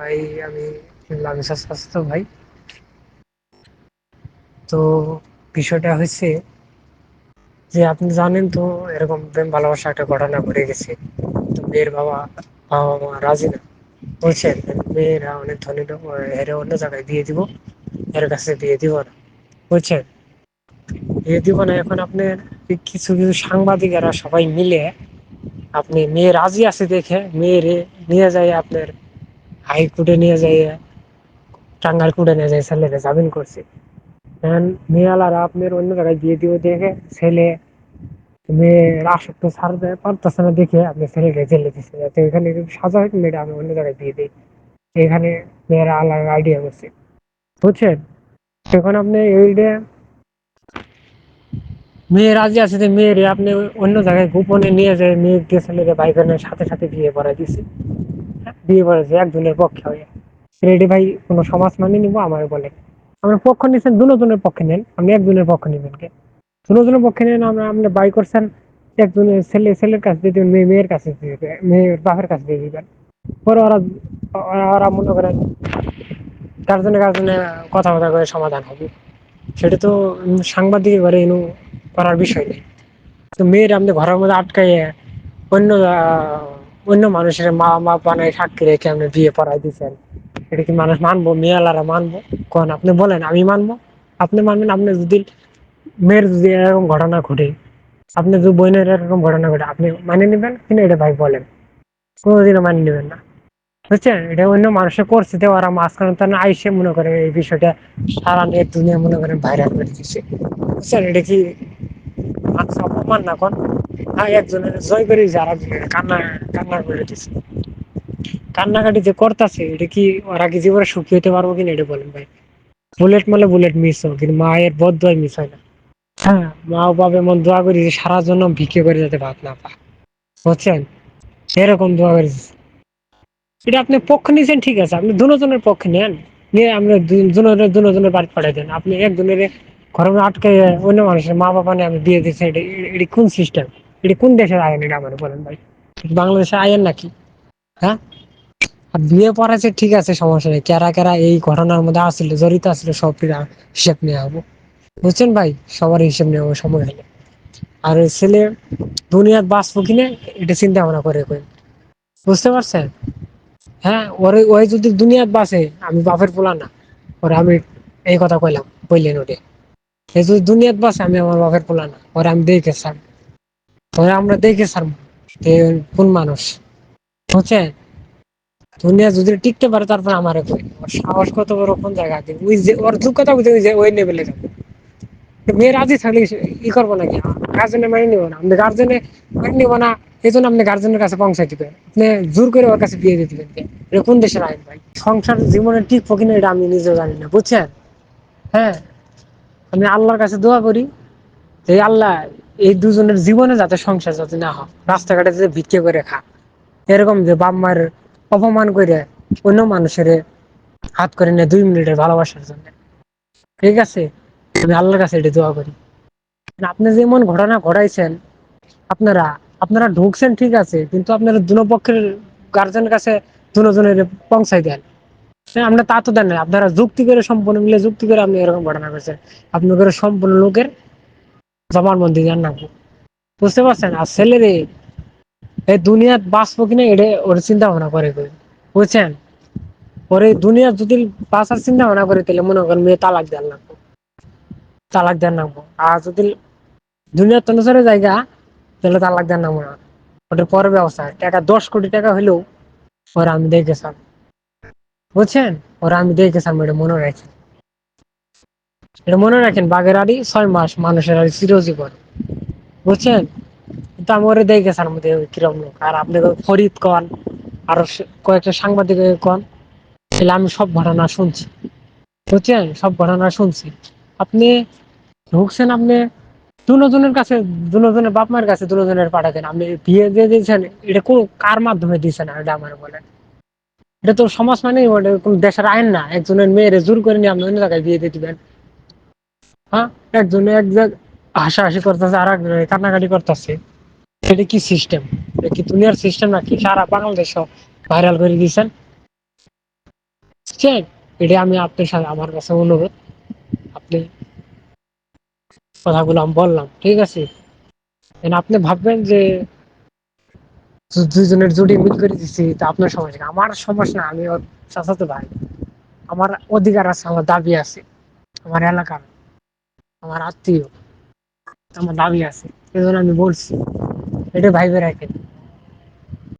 ভাই, আমি তো ভাই। তো বিষয়টা হয়েছে যে আপনি জানেন তো, এরকম প্রেম ভালোবাসা একটা ঘটনা ঘটে গেছে। তো মেয়ের বাবা বাবা মা রাজি না। বলছেন, মেয়েরা অনেক ধনী এর অন্য জায়গায় বিয়ে দিব, এর কাছে বিয়ে দিব না। বিয়ে দিব না, এখন আপনার কিছু কিছু সাংবাদিকেরা সবাই মিলে আপনি মেয়ে রাজি আছে দেখে মেয়ের নিয়ে যায় আপনার হাইকোর্টে নিয়ে যায় টাঙ্গাল কোর্টে নিয়ে যায় ছেলেকে জামিন করছে। এখন আপনার অন্য জায়গায় বিয়ে দিব দেখে ছেলে মেয়ের আসক্ত ছাড়তে পারতেছে না দেখে আপনি ছেলেকে জেলে দিচ্ছে যাতে এখানে সাজা হয়, মেয়েটা আমি অন্য জায়গায় বিয়ে দিই। এখানে মেয়েরা আলাদা আইডিয়া করছে। বুঝছেন? এখন আপনি এইটা মেয়ে রাজি আছে যে মেয়ের আপনি অন্য জায়গায় গোপনে নিয়ে যায় মেয়েকে ছেলেকে বাইকের সাথে সাথে বিয়ে করা দিছে। বিয়ে করেছে একজনের পক্ষে হয়ে। রেডি ভাই, কোনো সমাজ মানে নিবো? আমার বলে। আমরা পক্ষ নিচ্ছেন দুজনের পক্ষে নেন। আপনি একজনের পক্ষ নিবেন কে? দুজনের পক্ষে নেন, আমরা আপনি বাই করছেন, একজনের ছেলে ছেলের কাছে দিয়ে দিবেন, মেয়ে মেয়ের কাছে দিয়ে দিবেন, মেয়ের বাপের কাছে দিয়ে দিবেন। পরে ওরা ওরা মনে করেন গার্জেনে গার্জেনে কথা কথা করে সমাধান হবে। সেটা তো সাংবাদিক ঘরে এনু করার বিষয় নেই। তো মেয়ের আপনি ঘরের মধ্যে আটকাইয়ে অন্য অন্য মানুষের মা মা বানায় সাক্ষী রেখে আপনি বিয়ে পড়াই দিচ্ছেন এটা কি মানুষ মানবো? মেয়েলারা মানবো? কোন, আপনি বলেন, আমি মানবো? আপনি মানবেন, আপনি যদি মেয়ের যদি এরকম ঘটনা ঘটে, আপনি যদি বোনের এরকম ঘটনা ঘটে, আপনি মানে নেবেন? কিনা এটা ভাই বলেন। কোনোদিনও মানে নেবেন না। বুঝছেন? এটা অন্য মানুষের করছে, তো ওরা মাঝখানে তো আইসে মনে করে এই বিষয়টা সারা নেট দুনিয়া মনে করেন ভাইরাল করে দিচ্ছে বুঝছেন? এটা কি মানুষ অপমান না কোন? হ্যাঁ একজনের জয় করে যারা কান্না কান্না করে দিচ্ছে কান্নাকাটি যে করতেছে, এটা কি ওরা কি জীবনে সুখী হতে পারব কিনা এটা বলেন ভাই। বুলেট মারলে বুলেট মিস হয়, কিন্তু মায়ের বদ মিস হয় না। হ্যাঁ মা বাবা এমন দোয়া করি যে সারা জন্য ভিক্ষে করে যাতে ভাত না পা বুঝছেন? এরকম দোয়া করি এটা আপনি পক্ষ নিয়েছেন, ঠিক আছে। আপনি দুজনের পক্ষে নেন। নিয়ে আপনি দুজনের দুজনের বাড়ি পাঠিয়ে দেন। আপনি একজনের ঘরে আটকে অন্য মানুষের মা বাবা নিয়ে আমি বিয়ে দিচ্ছি এটি কোন সিস্টেম এটি কোন দেশের আইন? এটা আমার বলেন ভাই। বাংলাদেশের আইন নাকি? হ্যাঁ? আর বিয়ে পড়াছে ঠিক আছে, সমস্যা নেই। কেরা কেরা এই ঘটনার মধ্যে আসলে, জড়িত আসলে, সব হিসেব নেওয়া হব বুঝছেন ভাই? সবার হিসেব নেওয়া সময় হলে। আর ছেলে দুনিয়ার বাঁচবো কিনে, এটা চিন্তা ভাবনা করে কই? বুঝতে পারছেন? হ্যাঁ ওরে, ওই যদি দুনিয়াত বাঁচে, আমি বাপের পোলা না। ওরে আমি এই কথা কইলাম, কইলেন ওরে। এই যদি দুনিয়াত বাঁচে, আমি আমার বাপের পোলা না। ওরে আমি দেখে ওরে আমরা দেখে সার কোন মানুষ। বুঝছেন? দুনিয়া যদি টিকতে পারে, তারপর আমার সাহস কত বড় কোন জায়গা ওই যে, ওর যোগ্যতা বুঝে ওই যে, ওই লেভেলে মেয়ে রাজি থাকলে ই করব নাকি? গার্জেনে মেনে নিবো না। আপনি গার্জেনে নিবো না, এই জন্য আপনি গার্জেনের কাছে পৌঁছাই দিবেন আপনি জোর করে ওর কাছে বিয়ে দিয়ে দিবেন কোন দেশের আইন ভাই? সংসার জীবনে টিকবো কিনা এটা আমি নিজেও জানি না, বুঝছেন? হ্যাঁ? আমি আল্লাহর কাছে দোয়া করি যে, আল্লাহ এই দুজনের জীবনে যাতে সংসার যাতে না হয়, রাস্তাঘাটে যাতে ভিক্ষে করে খা। এরকম যে বাপ মায়ের অপমান করে অন্য মানুষের হাত করে নেয় দুই মিনিটের ভালোবাসার জন্য। ঠিক আছে? আমি আল্লাহর কাছে এটা দোয়া করি। আপনি যেমন ঘটনা ঘটাইছেন, আপনারা আপনারা ঢুকছেন ঠিক আছে, কিন্তু আপনারা দুপক্ষের গার্জেনের কাছে দুজনের পৌঁছাই দেন। আমরা তা তো দেন না আপনারা যুক্তি করে সম্পূর্ণ মিলে যুক্তি করে আপনি এরকম ঘটনা করছেন আপনাদের সম্পূর্ণ লোকের জবানবন্দি জান না বুঝতে পারছেন? আর ছেলেরে এই দুনিয়াত বাঁচবো কিনা, এটা ওর চিন্তা ভাবনা করে বুঝছেন? এই দুনিয়া যদি বাঁচার চিন্তা ভাবনা করে, তাহলে মনে করেন মেয়ে তালাক দেন লাগবো। তালাক দেন লাগবো। আর যদি দুনিয়ার অনুসারে জায়গা, তাহলে তালাক দেন নামবো না। ওটার পরে ব্যবস্থা। টাকা দশ কোটি টাকা হলেও ওরা আমি দেখেছিলাম বুঝছেন? ওরা আমি দেখেছিলাম এটা মনে রাখেন এটা মনে রাখেন, বাঘের আড়ি ছয় মাস মানুষের আড়ি চিরজীবন। বুঝছেন? কিন্তু আমি ওরে দেখেছি মধ্যে কিরম লোক। আর আপনি ফরিদ কন, আরও কয়েকটা সাংবাদিক কন, তাহলে আমি সব ঘটনা শুনছি। বুঝছেন? সব ঘটনা শুনছি। আপনি ঢুকছেন, আপনি দুজনের কাছে, দুজনের বাপ মায়ের কাছে দুজনের পাঠাতেন। আপনি বিয়ে দিয়ে দিয়েছেন, এটা কোন কার মাধ্যমে দিয়েছেন এটা আমার বলেন? এটা তো সমাজ মানে কোন দেশের আইন না। একজনের মেয়ের জোর করে নিয়ে আপনি অন্য জায়গায় বিয়ে দিয়ে দিবেন। হ্যাঁ? একজনে এক হাসাহাসি করতেছে আর এক কান্নাকাটি করতেছে। এটা কি সিস্টেম এটা কি দুনিয়ার সিস্টেম নাকি সারা বাংলাদেশ ভাইরাল করে দিয়েছেন? এটা আমি আপনার সাথে, আমার কাছে অনুরোধ। আপনি কথাগুলো আমি বললাম, ঠিক আছে? আপনি ভাববেন যে দুজনের জুটি মিল করে দিচ্ছি তা আপনার সমস্যা আমার সমস্যা না, আমি চাচাতো ভাই। আমার অধিকার আছে, আমার দাবি আছে, আমার এলাকার। আমার আত্মীয় আমার দাবি আছে এই ধরনের আমি বলছি এটা ভাইবে রাখেন।